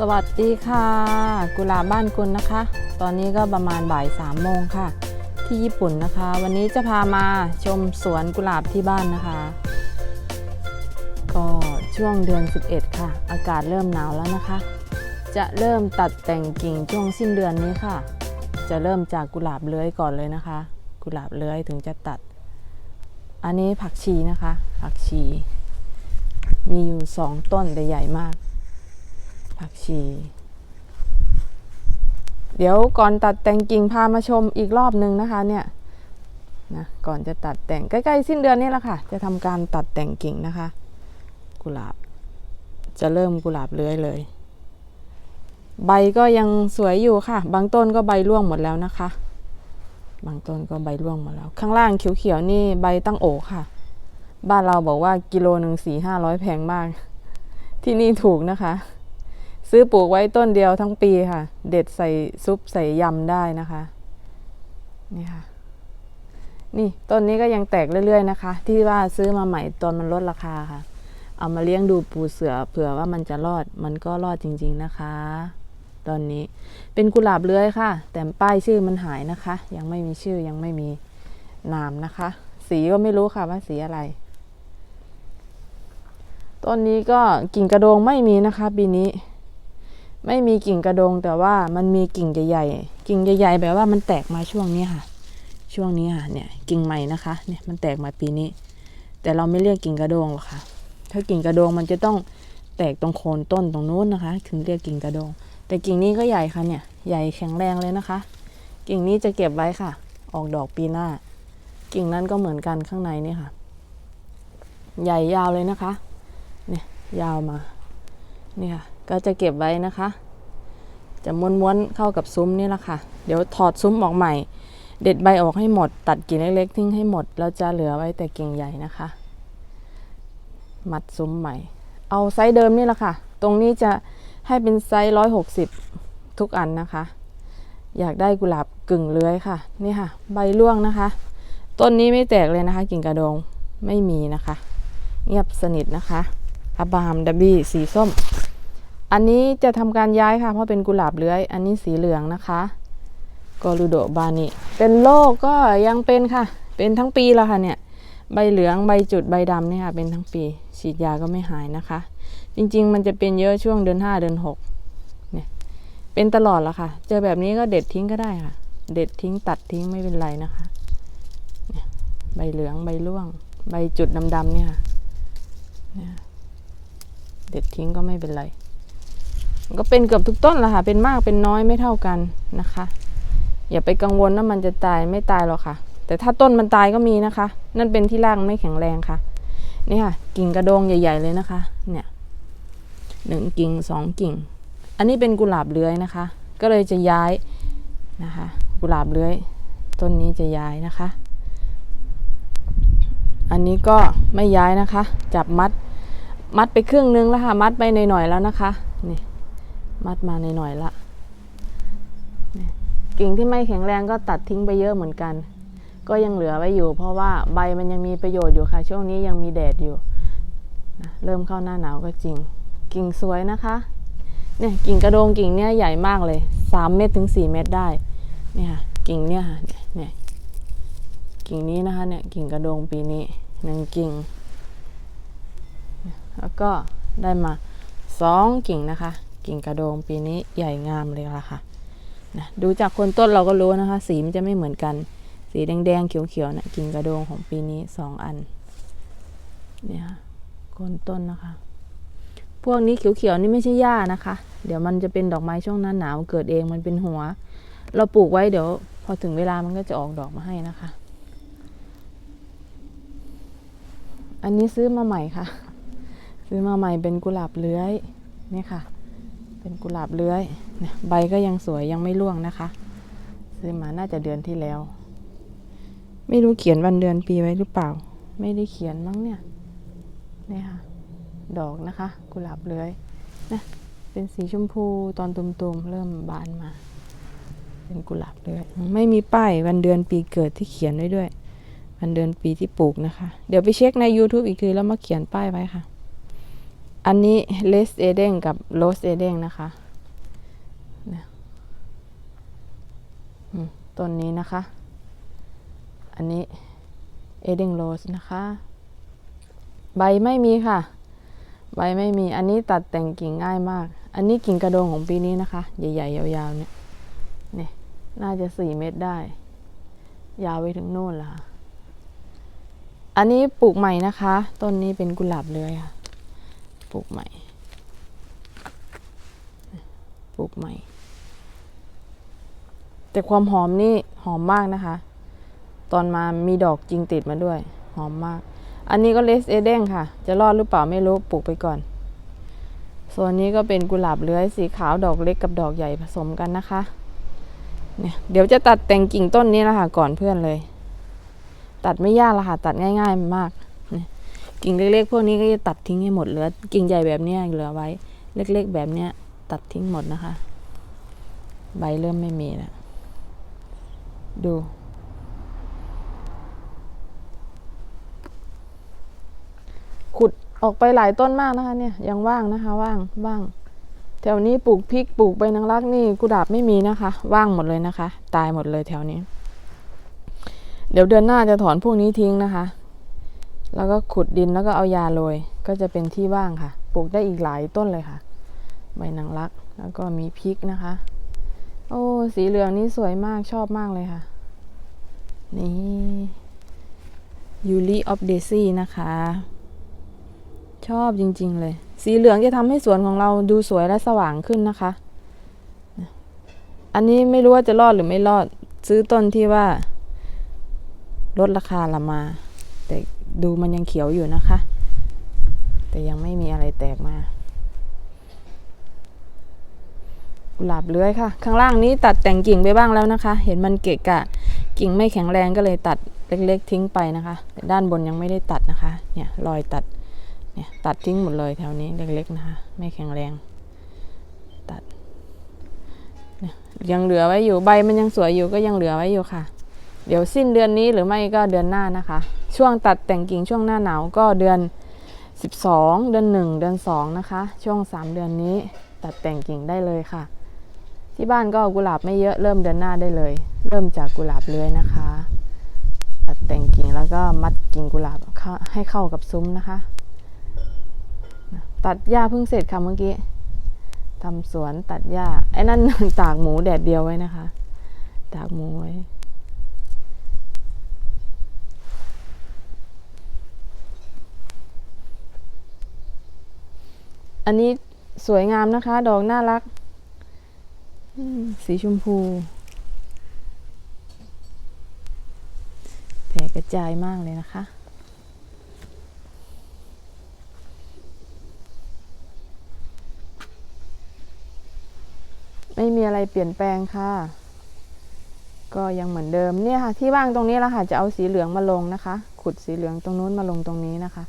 สวัสดีค่ะ กุหลาบบ้านกุลนะคะ ตอนนี้ก็ประมาณบ่ายสามโมงค่ะ ที่ญี่ปุ่นนะคะ วันนี้จะพามาชมสวนกุหลาบที่บ้านนะคะ ก็ช่วงเดือน 11 ค่ะ อากาศเริ่มหนาวแล้วนะคะ จะเริ่มตัดแต่งกิ่งช่วงสิ้นเดือนนี้ค่ะ จะเริ่มจากกุหลาบเลื้อยก่อนเลยนะคะ กุหลาบเลื้อยถึงจะตัด อันนี้ผักชีนะคะ ผักชี มีอยู่สองต้นแต่ใหญ่มาก ผักชี เดี๋ยวก่อนตัดแต่งกิ่งพามาชมอีกรอบหนึ่งนะคะเนี่ยนะก่อนจะตัดแต่งใกล้ๆสิ้นเดือนนี้แหละค่ะ จะทำการตัดแต่งกิ่งนะคะ กุหลาบ จะเริ่มกุหลาบเลื้อยเลย ใบก็ยังสวยอยู่ค่ะ บางต้นก็ใบร่วงหมดแล้วนะคะ บางต้นก็ใบร่วงหมดแล้ว ข้างล่างเขียวๆนี่ใบตั้งโอค่ะ บ้านเราบอกว่ากิโลหนึ่งสี่ห้าร้อยแพงมาก ที่นี่ถูกนะคะ ซื้อปลูกไว้ต้นเดียวทั้งปีค่ะ เด็ดใส่ซุปใส่ยำได้นะคะ นี่ค่ะ นี่ต้นนี้ก็ยังแตกเรื่อยๆนะคะ ที่ว่าซื้อมาใหม่ตอนมันลดราคาค่ะ เอามาเลี้ยงดูปูเสือเผื่อว่ามันจะรอด มันก็รอดจริง ๆนะคะ ตอนนี้เป็นกุหลาบเลื้อยค่ะ แต่ป้ายชื่อมันหายนะคะ ยังไม่มีชื่อยังไม่มีนามนะคะ สีก็ไม่รู้ค่ะว่าสีอะไรต้นนี้ก็กิ่งกระโดงไม่มีนะคะปีนี้ ไม่มีกิ่งกระโดงแต่ว่ามันมีกิ่งใหญ่ๆ กิ่งใหญ่ๆแบบว่ามันแตกมาช่วงนี้ค่ะ ช่วงนี้ค่ะเนี่ยกิ่งใหม่นะคะเนี่ยมันแตกมาปีนี้ แต่เราไม่เรียกกิ่งกระโดงหรอกค่ะ ถ้ากิ่งกระโดงมันจะต้องแตกตรงโคนต้นตรงนู้นนะคะ ถึงเรียกกิ่งกระโดง แต่กิ่งนี้ก็ใหญ่ค่ะเนี่ยใหญ่แข็งแรงเลยนะคะ กิ่งนี้จะเก็บไว้ค่ะ ออกดอกปีหน้า กิ่งนั้นก็เหมือนกันข้างในนี่ค่ะ ใหญ่ยาวเลยนะคะเนี่ยยาวมานี่ค่ะ ก็จะเก็บไว้นะคะ จะม้วนๆเข้ากับซุ้มนี่แหละค่ะ เดี๋ยวถอดซุ้มออกใหม่ เด็ดใบออกให้หมด ตัดกิ่งเล็กๆทิ้งให้หมดแล้วจะเหลือไว้แต่กิ่งใหญ่นะคะ มัดซุ้มใหม่ เอาไซส์เดิมนี่แหละค่ะ ตรงนี้จะให้เป็นไซส์ร้อยหกสิบทุกอันนะคะ อยากได้กุหลาบกึ่งเลื้อยค่ะ นี่ค่ะ ใบร่วงนะคะ ต้นนี้ไม่แตกเลยนะคะ กิ่งกระโดงไม่มีนะคะ เงียบสนิทนะคะอับามดับบี้สีส้ม อันนี้จะทำการย้ายค่ะ เพราะเป็นกุหลาบเลื้อย อันนี้สีเหลืองนะคะกอรูโดบานิเป็นโรคก็ยังเป็นค่ะ เป็นทั้งปีแล้วค่ะเนี่ยใบเหลืองใบจุดใบดำเนี่ยค่ะเป็นทั้งปี ฉีดยาก็ไม่หายนะคะ จริงๆ มันจะเป็นเยอะช่วงเดือนห้าเดือนหกเนี่ยเป็นตลอดละค่ะ เจอแบบนี้ก็เด็ดทิ้งก็ได้ค่ะ เด็ดทิ้งตัดทิ้งไม่เป็นไรนะคะใบเหลืองใบร่วง ใบจุดดำๆเนี่ยค่ะเนี่ยเด็ดทิ้งก็ไม่เป็นไร ก็เป็นเกือบทุกต้นละค่ะ เป็นมากเป็นน้อยไม่เท่ากันนะคะ อย่าไปกังวลว่ามันจะตายไม่ตายหรอกค่ะ แต่ถ้าต้นมันตายก็มีนะคะ นั่นเป็นที่รากไม่แข็งแรงค่ะ นี่ค่ะ กิ่งกระโดงใหญ่ ๆ เลยนะคะ เนี่ยหนึ่งกิ่งสองกิ่ง อันนี้เป็นกุหลาบเลื้อยนะคะ ก็เลยจะย้ายนะคะ กุหลาบเลื้อยต้นนี้จะย้ายนะคะ อันนี้ก็ไม่ย้ายนะคะ จับมัด มัดไปครึ่งนึงแล้วค่ะ มัดไปหน่อยๆแล้วนะคะ นี่ มัดมาหน่อยๆละกิ่งที่ไม่แข็งแรงก็ตัดทิ้งไปเยอะเหมือนกัน ก็ยังเหลือไว้อยู่ เพราะว่าใบมันยังมีประโยชน์อยู่ค่ะ ช่วงนี้ยังมีแดดอยู่นะเริ่มเข้าหน้าหนาวก็จริง กิ่งสวยนะคะ เนี่ยกิ่งกระโดงกิ่งเนี่ยใหญ่มากเลยสามเมตรถึงสี่เมตรได้เนี่ยค่ะกิ่งเนี่ยค่ะเนี่ยเนี่ยกิ่งนี้นะคะเนี่ยกิ่งกระโดงปีนี้หนึ่งกิ่ง แล้วก็ได้มาสองกิ่งนะคะ กิ่งกระโดงปีนี้ใหญ่งามเลยละค่ะนะดูจากคนต้นเราก็รู้นะคะ สีมันจะไม่เหมือนกัน สีแดงๆเขียวๆนะกิ่งกระโดงของปีนี้สองอันเนี่ยค่ะคนต้นนะคะ พวกนี้เขียวๆนี่ไม่ใช่หญ้านะคะ เดี๋ยวมันจะเป็นดอกไม้ช่วงหน้าหนาวเกิดเองมันเป็นหัว เราปลูกไว้เดี๋ยว พอถึงเวลามันก็จะออกดอกมาให้นะคะ อันนี้ซื้อมาใหม่ค่ะ ซื้อมาใหม่เป็นกุหลาบเลื้อยนี่ค่ะ เป็นกุหลาบเลื้อย ใบก็ยังสวยยังไม่ร่วงนะคะ ซื้อมาน่าจะเดือนที่แล้ว ไม่รู้เขียนวันเดือนปีไว้หรือเปล่า ไม่ได้เขียนมั้งเนี่ยนี่ค่ะ ดอกนะคะ กุหลาบเลื้อยนะเป็นสีชมพูตอนตุ่มๆ เริ่มบานมา เป็นกุหลาบเลื้อยไม่มีป้ายวันเดือนปีเกิดที่เขียนไว้ด้วยวันเดือนปีที่ปลูกนะคะ เดี๋ยวไปเช็คใน YouTube อีกทีแล้วมาเขียนป้ายไว้ค่ะ อันนี้เลสเอเดงกับโรสเอเดงนะคะต้นนี้นะคะ อันนี้เอเดงโรสนะคะ ใบไม่มีค่ะ ใบไม่มี อันนี้ตัดแต่งกิ่งง่ายมาก อันนี้กิ่งกระโดงของปีนี้นะคะ ใหญ่ๆ ยาวๆ เนี่ย เนี่ย น่าจะสี่เมตรได้ ยาวไปถึงโน่นละอันนี้ปลูกใหม่นะคะ ต้นนี้เป็นกุหลาบเลยค่ะ ปลูกใหม่ ปลูกใหม่ แต่ความหอมนี่หอมมากนะคะ ตอนมามีดอกจริงติดมาด้วย หอมมาก อันนี้ก็เลสเอเด้งค่ะ จะรอดหรือเปล่าไม่รู้ปลูกไปก่อน ส่วนนี้ก็เป็นกุหลาบเลื้อยสีขาวดอกเล็กกับดอกใหญ่ผสมกันนะคะเนี่ยเดี๋ยวจะตัดแต่งกิ่งต้นนี้ละค่ะก่อนเพื่อนเลย ตัดไม่ยากละค่ะ ตัดง่าย ๆ มาก กิ่งเล็กๆ พวกนี้ก็จะตัดทิ้งให้หมดเหลือ กิ่งใหญ่แบบนี้เหลือไว้ เล็ก ๆ แบบเนี้ย ตัดทิ้งหมดนะคะ ใบเริ่มไม่มีแล้วดู ขุดออกไปหลายต้นมากนะคะเนี่ยยังว่างนะคะ ว่างว่างแถวนี้ปลูกพริกปลูกใบนางรักนี่กุหลาบไม่มีนะคะ ว่างหมดเลยนะคะ ตายหมดเลยแถวนี้ เดี๋ยวเดือนหน้าจะถอนพวกนี้ทิ้งนะคะ แล้วก็ขุดดินแล้วก็เอายาโรยก็จะเป็นที่ว่างค่ะ ปลูกได้อีกหลายต้นเลยค่ะ ใบนางรักแล้วก็มีพริกนะคะ โอ้สีเหลืองนี่สวยมากชอบมากเลยค่ะ นี่ยูริออฟเดซี่นะคะ ชอบจริง ๆ เลย สีเหลืองจะทำให้สวนของเราดูสวยและสว่างขึ้นนะคะ อันนี้ไม่รู้ว่าจะรอดหรือไม่รอดซื้อต้นที่ว่าลดราคาละมา แต่ ดูมันยังเขียวอยู่นะคะ แต่ยังไม่มีอะไรแตกมากุหลาบเลื้อยค่ะ ข้างล่างนี้ตัดแต่งกิ่งไปบ้างแล้วนะคะ เห็นมันเกะกะ กิ่งไม่แข็งแรงก็เลยตัดเล็กๆทิ้งไปนะคะแต่ด้านบนยังไม่ได้ตัดนะคะ เนี่ยรอยตัด เนี่ยตัดทิ้งหมดเลยแถวนี้เล็กๆนะคะ ไม่แข็งแรง ตัดเนี่ยยังเหลือไว้อยู่ใบมันยังสวยอยู่ก็ยังเหลือไว้อยู่ค่ะ เดี๋ยวสิ้นเดือนนี้หรือไม่ก็เดือนหน้านะคะ ช่วงตัดแต่งกิ่งช่วงหน้าหนาวก็เดือน 12 เดือน 1 เดือน 2 นะคะ ช่วง 3 เดือนนี้ตัดแต่งกิ่งได้เลยค่ะ ที่บ้านก็กุหลาบไม่เยอะเริ่มเดือนหน้าได้เลย เริ่มจากกุหลาบเลื้อยนะคะ ตัดแต่งกิ่งแล้วก็มัดกิ่งกุหลาบให้เข้ากับซุ้มนะคะ ตัดหญ้าเพิ่งเสร็จค่ะเมื่อกี้ทำสวนตัดหญ้าไอ้นั่นตากหมูแดดเดียวไว้นะคะ ตากหมูไว้ อันนี้สวยงามนะคะ ดอกน่ารัก สีชมพู แผ่กระจายมากเลยนะคะ ไม่มีอะไรเปลี่ยนแปลงค่ะ ก็ยังเหมือนเดิมเนี่ยค่ะ ที่ว่างตรงนี้แล้วค่ะ จะเอาสีเหลืองมาลงนะคะ ขุดสีเหลืองตรงนู้นมาลงตรงนี้นะคะ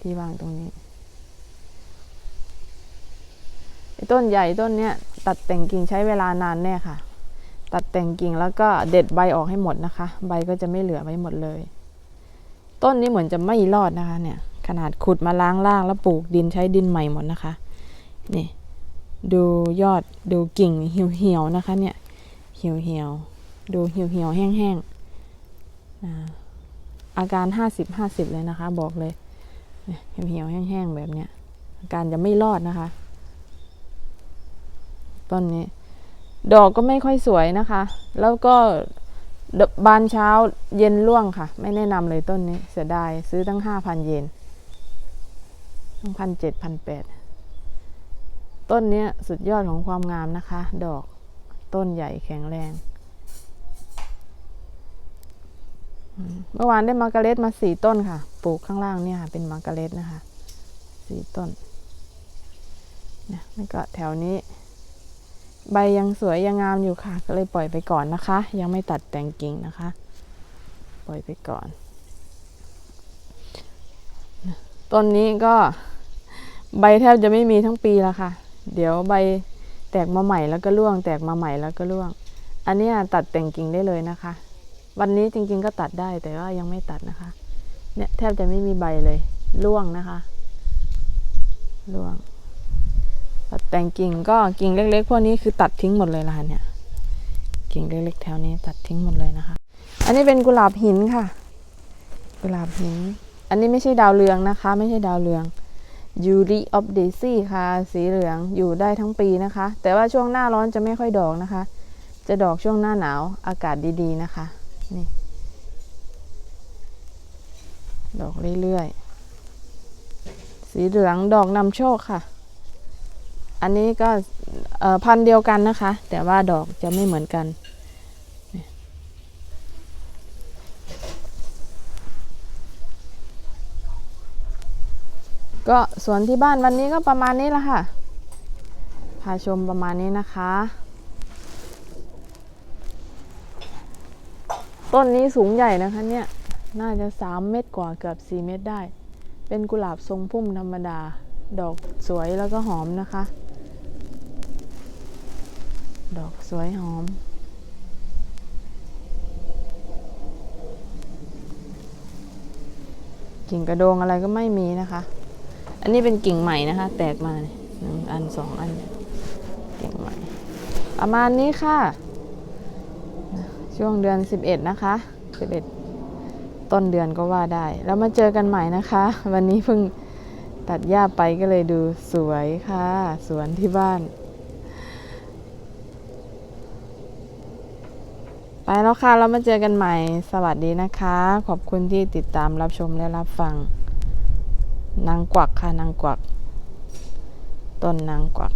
ที่ว่างตรงนี้ไอ้ ต้นใหญ่ต้นเนี้ยตัดแต่งกิ่งใช้เวลานานแน่ค่ะ ตัดแต่งกิ่งแล้วก็เด็ดใบออกให้หมดนะคะ ใบก็จะไม่เหลือไว้หมดเลย ต้นนี้เหมือนจะไม่รอดนะคะเนี่ย ขนาดขุดมาล้างล่างแล้วปลูกดินใช้ดินใหม่หมดนะคะ นี่ดูยอดดูกิ่งเหี่ยวๆนะคะ เนี่ยเหี่ยวๆดูเหี่ยวๆแห้งๆอาการห้าสิบห้าสิบเลยนะคะ บอกเลยเนี่ยเหี่ยวๆแห้งๆแบบเนี้ยอาการจะไม่รอดนะคะ ต้นนี้ ดอกก็ไม่ค่อยสวยนะคะ แล้วก็บานเช้าเย็นร่วงค่ะ ไม่แนะนำเลยต้นนี้ เสียดายซื้อตั้งห้าพันเยนตั้งพันเจ็ดพันแปดต้นนี้สุดยอดของความงามนะคะ ดอกต้นใหญ่แข็งแรง เมื่อวานได้มาร์การเร็ตมาสี่ต้นค่ะ ปลูกข้างล่างเนี่ยค่ะ เป็นมาร์การเร็ตนะคะสี่ต้นนี่ก็แถวนี้ ใบยังสวยยังงามอยู่ค่ะ ก็เลยปล่อยไปก่อนนะคะ ยังไม่ตัดแต่งกิ่งนะคะ ปล่อยไปก่อน ต้นนี้ก็ใบแทบจะไม่มีทั้งปีแล้วค่ะ เดี๋ยวใบแตกมาใหม่แล้วก็ร่วง แตกมาใหม่แล้วก็ร่วง อันนี้ตัดแต่งกิ่งได้เลยนะคะ วันนี้จริงๆก็ตัดได้แต่ว่ายังไม่ตัดนะคะ เนี่ยแทบจะไม่มีใบเลย ร่วงนะคะ ร่วง ตัดแต่งกิ่งก็กิ่งเล็ก ๆ พวกนี้คือตัดทิ้งหมดเลยละค่ะเนี่ย กิ่งเล็กๆแถวนี้ตัดทิ้งหมดเลยนะคะ อันนี้เป็นกุหลาบหินค่ะ กุหลาบหิน อันนี้ไม่ใช่ดาวเรืองนะคะ ไม่ใช่ดาวเรืองยูริออฟเดซี่ค่ะ สีเหลืองอยู่ได้ทั้งปีนะคะ แต่ว่าช่วงหน้าร้อนจะไม่ค่อยดอกนะคะ จะดอกช่วงหน้าหนาวอากาศดีๆนะคะนี่ดอกเรื่อยๆ สีเหลืองดอกนำโชคค่ะ อันนี้ก็พันเดียวกันนะคะ แต่ว่าดอกจะไม่เหมือนกันก็สวนที่บ้านวันนี้ก็ประมาณนี้ละค่ะ พาชมประมาณนี้นะคะ ต้นนี้สูงใหญ่นะคะเนี่ย น่าจะ 3 เมตรกว่าเกือบ 4 เมตรได้ เป็นกุหลาบทรงพุ่มธรรมดา ดอกสวยแล้วก็หอมนะคะ ดอกสวยหอม กิ่งกระโดงอะไรก็ไม่มีนะคะ อันนี้เป็นกิ่งใหม่นะคะ แตกมาหนึ่งอันสองอันกิ่งใหม่ ประมาณนี้ค่ะ ช่วงเดือน 11 นะคะ 11 ต้นเดือนก็ว่าได้ แล้วมาเจอกันใหม่นะคะ วันนี้เพิ่งตัดหญ้าไปก็เลยดูสวยค่ะ สวนที่บ้าน ไปแล้วค่ะ เรามาเจอกันใหม่ สวัสดีนะคะ ขอบคุณที่ติดตามรับชมและรับฟัง นางกวักค่ะ นางกวัก ต้นนางกวัก